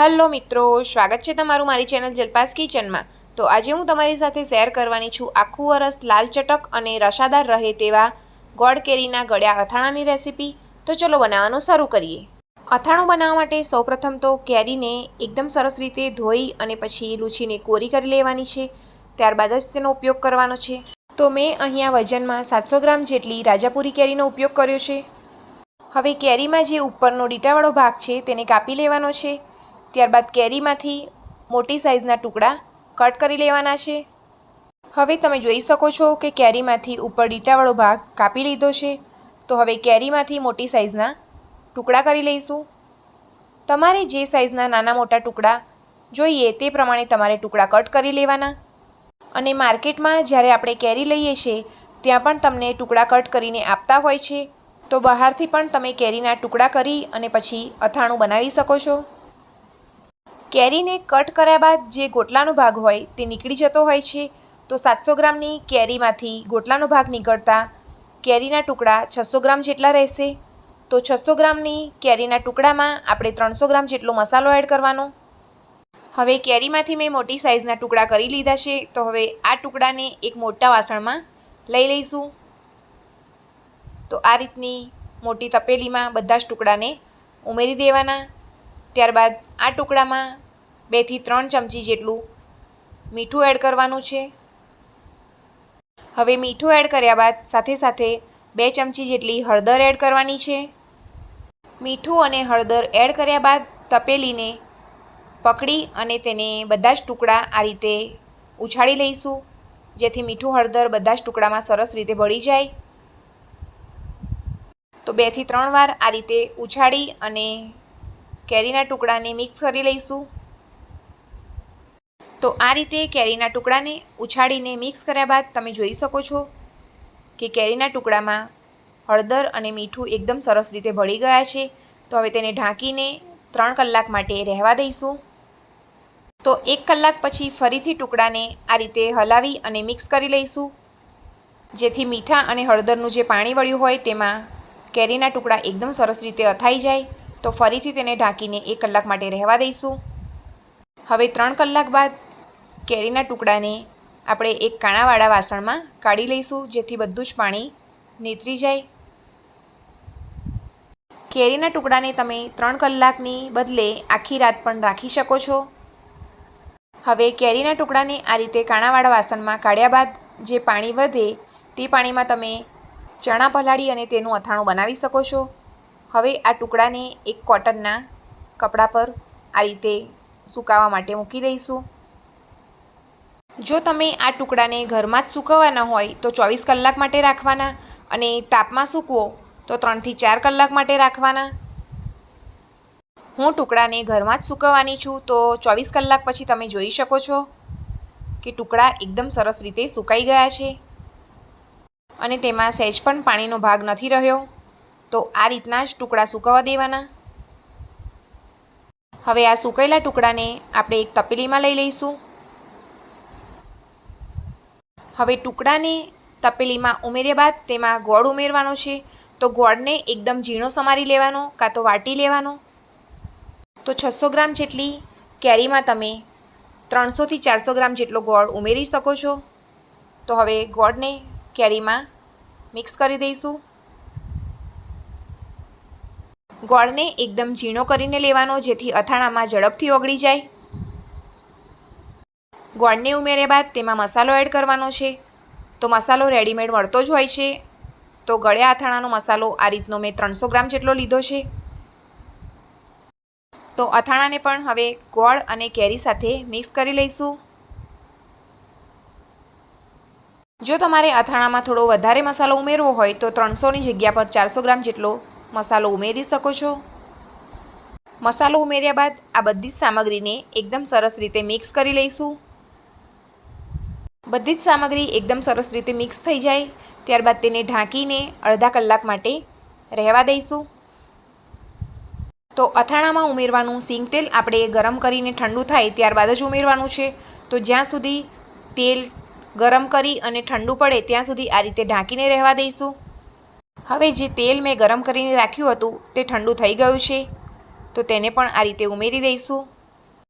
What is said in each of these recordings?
Hello મિત્રો, સ્વાગત છે તમારું મારી ચેનલ જલપાસ કિચનમાં. તો આજે હું તમારી સાથે શેર કરવાની છું આખું વરસ લાલ ચટક અને રસાદાર રહે તેવા ગોળ કેરીના ગળ્યા અથાણાની રેસીપી. તો ચલો બનાવવાનું શરૂ કરીએ. અથાણું બનાવવા માટે સૌપ્રથમ તો કેરીને એકદમ સરસ રીતે ધોઈ અને પછી લૂછીને કોરી કરી લેવાની છે. ત્યારબાદ જ તેનો ઉપયોગ કરવાનો છે. તો મેં અહીંયા વજનમાં સાતસો ગ્રામ જેટલી રાજાપુરી કેરીનો ઉપયોગ કર્યો છે. હવે કેરીમાં જે ઉપરનો ડીટાવાળો ભાગ છે તેને કાપી લેવાનો છે. ત્યારબાદ કેરીમાંથી મોટી સાઇઝના ટુકડા કટ કરી લેવાના છે. હવે તમે જોઈ શકો છો કે કેરીમાંથી ઉપર ડીટાવાળો ભાગ કાપી લીધો છે. તો હવે કેરીમાંથી મોટી સાઇઝના ટુકડા કરી લઈશું. તમારે જે સાઇઝના નાના મોટા ટુકડા જોઈએ તે પ્રમાણે તમારે ટુકડા કટ કરી લેવાના. અને માર્કેટમાં જ્યારે આપણે કેરી લઈએ છીએ, ત્યાં પણ તમને ટુકડા કટ કરીને આપતા હોય છે. તો બહારથી પણ તમે કેરીના ટુકડા કરી અને પછી અથાણું બનાવી શકો છો. કેરીને કટ કર્યા બાદ જે ગોટલાનો ભાગ હોય તે નીકળી જતો હોય છે. તો સાતસો ગ્રામની કેરીમાંથી ગોટલાનો ભાગ નીકળતા કેરીના ટુકડા છસો ગ્રામ જેટલા રહેશે. તો છસો ગ્રામની કેરીના ટુકડામાં આપણે ત્રણસો ગ્રામ જેટલો મસાલો એડ કરવાનો. હવે કેરીમાંથી મેં મોટી સાઇઝના ટુકડા કરી લીધા છે. તો હવે આ ટુકડાને એક મોટા વાસણમાં લઈ લઈશું. તો આ રીતની મોટી તપેલીમાં બધા જ ટુકડાને ઉમેરી દેવાના. ત્યારબાદ આ ટુકડામાં બેથી ત્રણ ચમચી જેટલું મીઠું એડ કરવાનું છે. હવે મીઠું એડ કર્યા બાદ સાથે સાથે બે ચમચી જેટલી હળદર એડ કરવાની છે. મીઠું અને હળદર એડ કર્યા બાદ તપેલીને પકડી અને તેને બધા જ ટુકડા આ રીતે ઉછાળી લઈશું, જેથી મીઠું હળદર બધા જ ટુકડામાં સરસ રીતે ભળી જાય. તો બેથી ત્રણ વાર આ રીતે ઉછાળી અને કેરીના ટુકડાને મિક્સ કરી લઈશું. તો આ રીતે કેરીના ટુકડાને ઉછાળીને મિક્સ કર્યા બાદ તમે જોઈ શકો છો કે કેરીના ટુકડામાં હળદર અને મીઠું એકદમ સરસ રીતે ભળી ગયા છે. તો હવે તેને ઢાંકીને ત્રણ કલાક માટે રહેવા દઈશું. તો એક કલાક પછી ફરીથી ટુકડાને આ રીતે હલાવી અને મિક્સ કરી લઈશું. જેથી મીઠા અને હળદરનું જે પાણી વળ્યું હોય તેમાં કેરીના ટુકડા એકદમ સરસ રીતે અથાઈ જાય. તો ફરીથી તેને ઢાંકીને એક કલાક માટે રહેવા દઈશું. હવે ત્રણ કલાક બાદ કેરીના ટુકડાને આપણે એક કાણાવાળા વાસણમાં કાઢી લઈશું, જેથી બધું જ પાણી નીતરી જાય. કેરીના ટુકડાને તમે ત્રણ કલાકની બદલે આખી રાત પણ રાખી શકો છો. હવે કેરીના ટુકડાને આ રીતે કાણાવાળા વાસણમાં કાઢ્યા બાદ જે પાણી વધે તે પાણીમાં તમે ચણા પલાળી અને તેનું અથાણું બનાવી શકો છો. હવે આ ટુકડાને એક કોટનના કપડા પર આ રીતે સુકાવા માટે મૂકી દઈશું. જો તમે આ ટુકડાને ઘરમાં જ સૂકવવાના હોય તો ચોવીસ કલાક માટે રાખવાના અને તાપમાં સૂકવો તો ત્રણથી ચાર કલાક માટે રાખવાના. હું ટુકડાને ઘરમાં જ સૂકવવાની છું તો ચોવીસ કલાક પછી તમે જોઈ શકો છો કે ટુકડા એકદમ સરસ રીતે સુકાઈ ગયા છે અને તેમાં સહેજ પણ પાણીનો ભાગ નથી રહ્યો. તો આ રીતના જ ટુકડા સૂકવવા દેવાના. હવે આ સુકાયેલા ટુકડાને આપણે એક તપેલીમાં લઈ લઈશું. હવે ટુકડાને તપેલીમાં ઉમેર્યા બાદ તેમાં ગોળ ઉમેરવાનો છે. તો ગોળને એકદમ ઝીણો સમારી લેવાનો કાં તો વાટી લેવાનો. તો છસો ગ્રામ જેટલી કેરીમાં તમે ત્રણસોથી ચારસો ગ્રામ જેટલો ગોળ ઉમેરી શકો છો. તો હવે ગોળને કેરીમાં મિક્સ કરી દઈશું. ગોળને એકદમ ઝીણો કરીને લેવાનો, જેથી અથાણામાં ઝડપથી ઓગળી જાય. ગોળને ઉમેર્યા બાદ તેમાં મસાલો એડ કરવાનો છે. તો મસાલો રેડીમેડ મળતો જ હોય છે. તો ગળ્યા અથાણાનો મસાલો આ રીતનો મેં ત્રણસો ગ્રામ જેટલો લીધો છે. તો અથાણાને પણ હવે ગોળ અને કેરી સાથે મિક્સ કરી લઈશું. જો તમારે અથાણામાં થોડો વધારે મસાલો ઉમેરવો હોય તો ત્રણસોની જગ્યા પર ચારસો ગ્રામ જેટલો મસાલો ઉમેરી શકો છો. મસાલો ઉમેર્યા બાદ આ બધી જ સામગ્રીને એકદમ સરસ રીતે મિક્સ કરી લઈશું. બધી જ સામગ્રી એકદમ સરસ રીતે મિક્સ થઈ જાય. ત્યારબાદ તેને ઢાંકીને અડધા કલાક માટે રહેવા દઈશું. તો અથાણામાં ઉમેરવાનું સિંગ તેલ આપણે ગરમ કરીને ઠંડુ થાય ત્યારબાદ જ ઉમેરવાનું છે. તો જ્યાં સુધી તેલ ગરમ કરી અને ઠંડુ પડે ત્યાં સુધી આ રીતે ઢાંકીને રહેવા દઈશું. હવે જે તેલ મેં ગરમ કરીને રાખ્યું હતું તે ઠંડુ થઈ ગયું છે. તો તેને પણ આ રીતે ઉમેરી દઈશું.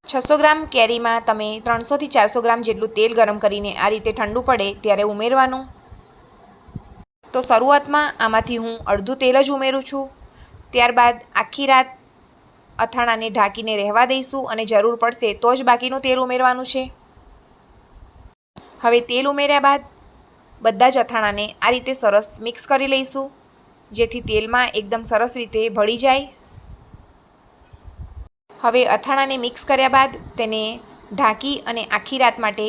છસો ગ્રામ કેરીમાં તમે ત્રણસોથી ચારસો ગ્રામ જેટલું તેલ ગરમ કરીને આ રીતે ઠંડુ પડે ત્યારે ઉમેરવાનું. તો શરૂઆતમાં આમાંથી હું અડધું તેલ જ ઉમેરું છું. ત્યારબાદ આખી રાત અથાણાને ઢાંકીને રહેવા દઈશું અને જરૂર પડશે તો જ બાકીનું તેલ ઉમેરવાનું છે. હવે તેલ ઉમેર્યા બાદ બધા જ અથાણાને આ રીતે સરસ મિક્સ કરી લઈશું, જેથી તેલમાં એકદમ સરસ રીતે ભળી જાય. હવે અથાણાને મિક્સ કર્યા બાદ તેને ઢાંકી અને આખી રાત માટે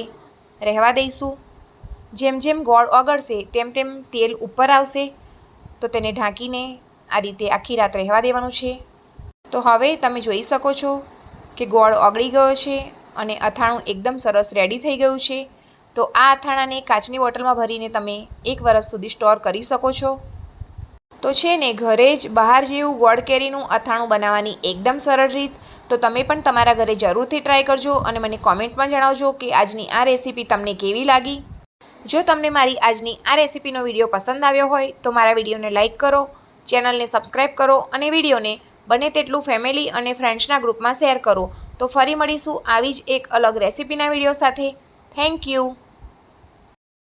રહેવા દઈશું. જેમ જેમ ગોળ ઓગળશે, તેમ તેમ તેલ ઉપર આવશે. તો તેને ઢાંકીને આ રીતે આખી રાત રહેવા દેવાનું છે. તો હવે તમે જોઈ શકો છો કે ગોળ ઓગળી ગયો છે અને અથાણું એકદમ સરસ રેડી થઈ ગયું છે. તો આ અથાણાને કાચની બોટલમાં ભરીને તમે એક વરસ સુધી સ્ટોર કરી શકો છો. તો છે ને, ઘરે જ બહાર જેવું ગોળ કેરીનું અથાણું બનાવવાની એકદમ સરળ રીત. તો તમે પણ તમારા ઘરે જરૂરથી ટ્રાય કરજો અને મને કોમેન્ટમાં જણાવજો કે આજની આ રેસીપી તમને કેવી લાગી. જો તમને મારી આજની આ રેસીપીનો વીડિયો પસંદ આવ્યો હોય, તો મારા વિડીયોને લાઇક કરો ચેનલને સબસ્ક્રાઈબ કરો અને વિડીયોને બને તેટલું ફેમિલી અને ફ્રેન્ડ્સના ગ્રુપમાં શેર કરો. તો ફરી મળીશું આવી જ એક અલગ રેસીપીના વીડિયો સાથે. Thank you